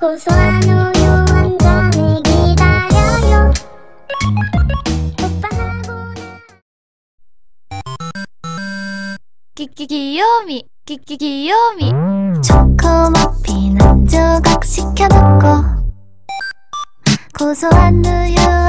고소한 우유 한 잔을 기다려요. 오빠하고 끼끼 귀요미 끼끼 귀요미. 초코머핀 한 조각 시켜놓고 고소한 우유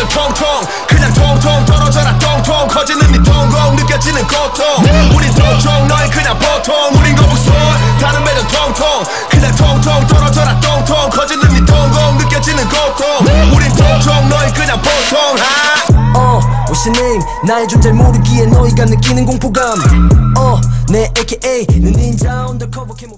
애들 통통. 그냥 통통 떨어져라 통통. 커지는 네 통곡 느껴지는 고통. 우린 통통 너희 그냥 보통. 우린 거북선 다른 애들 통통. 그냥 통통 떨어져라 통통. 커지는 네 통곡 느껴지는 고통. 우린 통통 너희 그냥 보통. 아. 어, what's your name? 나의 존재 모르기에 너희가 느끼는 공포감. 어, 내 AKA 는 닌자 언더커버 캐모